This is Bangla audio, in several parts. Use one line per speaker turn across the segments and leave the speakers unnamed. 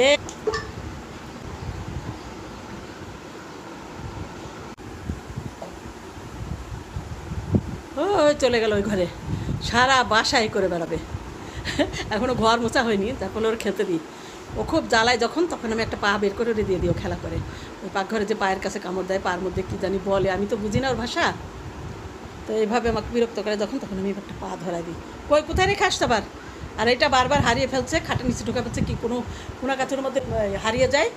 ও চলে গেল ওই ঘরে। সারা বাসায় করে বেড়াবে। এখনও ঘর মোছা হয়নি, তারপরে ওর খেতে দিই। ও খুব জ্বালায় যখন, তখন আমি একটা পা বের করে ওরে দিয়ে দিই ও খেলা করে। ওই পাকঘরে যে পায়ের কাছে কামড় দেয়, পার মধ্যে কী জানি বলে, আমি তো বুঝি না ওর ভাষা। তো এইভাবে আমাকে বিরক্ত করে যখন, তখন আমি একটা পা ধরাই দিই। কই, কোথায় রেখে আসতে পার আর এটা বারবার হারিয়ে ফেলছে, খাটের নিচে ঢুকে ফেলছে কি কোনো কোনো কাছের মধ্যে হারিয়ে যায়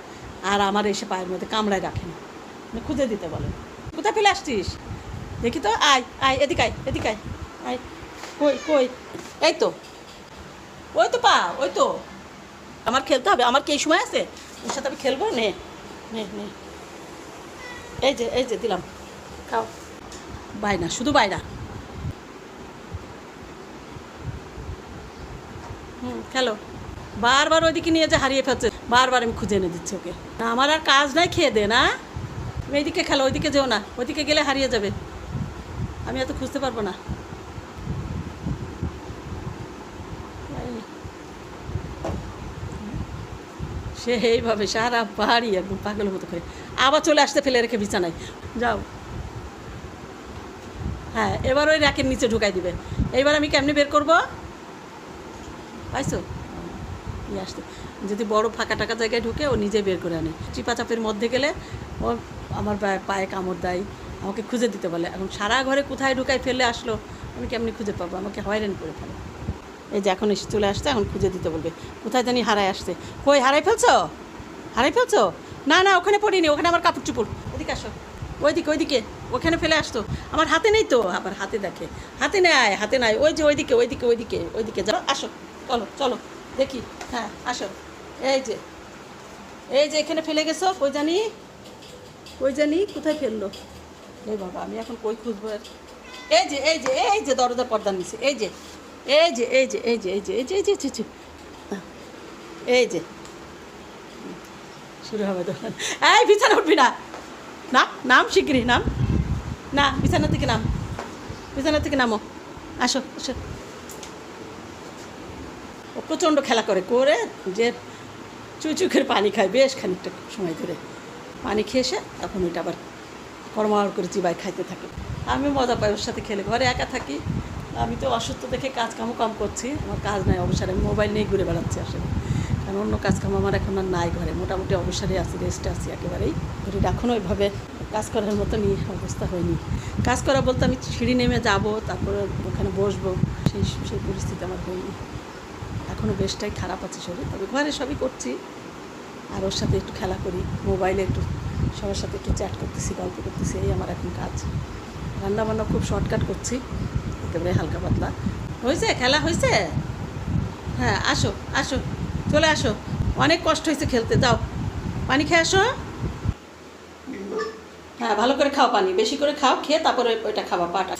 আর আমার এসে পায়ের মধ্যে কামড়ায় রাখে না। মানে খুঁজে দিতে বলে। কোথায় ফেলে আসছিস? দেখি তো, আয় আয়, এদিকে আয় এদিকে আয় আয়। কই কই? এই তো। ওই তো পা, ওই তো। আমার খেলতে হবে, আমার কি সময় আছে? ওর সাথে আমি খেলব? নে নে। এই যে এই যে, দিলাম। খাও। বায়না, শুধু বায়না। হুম, খেলো। বারবার ওইদিকে নিয়ে যে হারিয়ে ফেলছে, বারবার আমি খুঁজে এনে দিচ্ছি ওকে। না, আমার আর কাজ নাই, খেয়ে দে, না? তুমি এইদিকে খেলো, ওইদিকে যেও না, ওইদিকে গেলে হারিয়ে যাবে। আমি এত খুঁজতে পারব না। সে এইভাবে সারা বাড়ি একদম পাগলের মতো করে। আবার চলে আসতে ফেলে রেখে বিছানায়। যাও। হ্যাঁ এবার ওই র্যাকের নিচে ঢুকাই দিবে। এইবার আমি কেমনি বের করব? পাইছো নিয়ে আসতে। যদি বড় ফাঁকা টাকা জায়গায় ঢুকে ও নিজে বের করে আনে। চিপা চাপের মধ্যে গেলে ও আমার পায়ে- কামড় দেয়, আমাকে খুঁজে দিতে বলে। এখন সারা ঘরে কোথায় ঢুকায় ফেলে আসলো, আমি কেমনি খুঁজে পাবো? আমাকে হয়রান করে ফেলে। এই যে এখন এসে চলে আসছে, এখন খুঁজে দিতে বলবে। কোথায় জানি হারায় আসছে। কই হারাই ফেলছো? হারাই ফেলছো? না না, ওখানে পড়িনি, ওখানে আমার কাপড় চুপুর এদিকে আসো। ওইদিকে ওইদিকে, ওখানে ফেলে আসতো। আমার হাতে নেই তো। আবার হাতে দেখে। হাতে নেয়, হাতে নাই। ওই যে ওইদিকে ওইদিকে ওইদিকে ওইদিকে। যাও, আসো। চলো চলো দেখি হ্যাঁ আসো এই যে এই যে এখানে ফেলে গেছো কই জানি কই জানি কোথায় ফেলল এই বাবা আমি এখন কই খুঁজবো আর এই যে এই যে এই যে দরজার পর্দার নিচে এই যে এই যে এই যে এই যে এই যে এই যে এই যে এই যে, এই যে হ্যাঁ, শুরু হবে তখন এই বিছানা উঠবি না না নাম শিগগিরি নাম না বিছানা থেকে নাম বিছানা থেকে নামো আসো আসো ও প্রচণ্ড খেলা করে করে যে চুচুকের পানি খায় বেশ খানিকটা সময় ধরে। পানি খেয়ে এসে তখন ওইটা আবার কর্মার করে চিবাই খাইতে থাকে। আমি মজা পাই ওর সাথে খেলে, ঘরে একা থাকি। আমি তো অসুস্থ দেখে কাজ কামও কম করছি, আমার কাজ নাই অবসরে, আমি মোবাইল নিয়ে ঘুরে বেড়াচ্ছি আসলে। কারণ অন্য কাজ কাম আমার এখন আর নাই ঘরে, মোটামুটি অবসরে আছি রেস্টে আছি একেবারেই। ঘুরে এখনও ওইভাবে কাজ করার মতো নিয়ে অবস্থা হয়নি। কাজ করা বলতে আমি সিঁড়ি নেমে যাব, তারপরে ওখানে বসবো, সেই সেই পরিস্থিতি আমার হয়নি। এখনও বেশটাই খারাপ আছে শরীর, তবে ঘরে সবই করছি। আর ওর সাথে একটু খেলা করি, মোবাইলে একটু, সবার সাথে একটু চ্যাট করতেছি, গল্প করতেছি, এই আমার এখন কাজ। রান্না বান্না খুব শর্টকাট করছি, একেবারে হালকা পাতলা। হয়েছে? খেলা হয়েছে? হ্যাঁ আসো আসো, চলে আসো। অনেক কষ্ট হয়েছে খেলতে, যাও। পানি খেয়ে আসো। হ্যাঁ ভালো করে খাও পানি, বেশি করে খাও, খেয়ে তারপরে ওইটা খাবা, পাটা।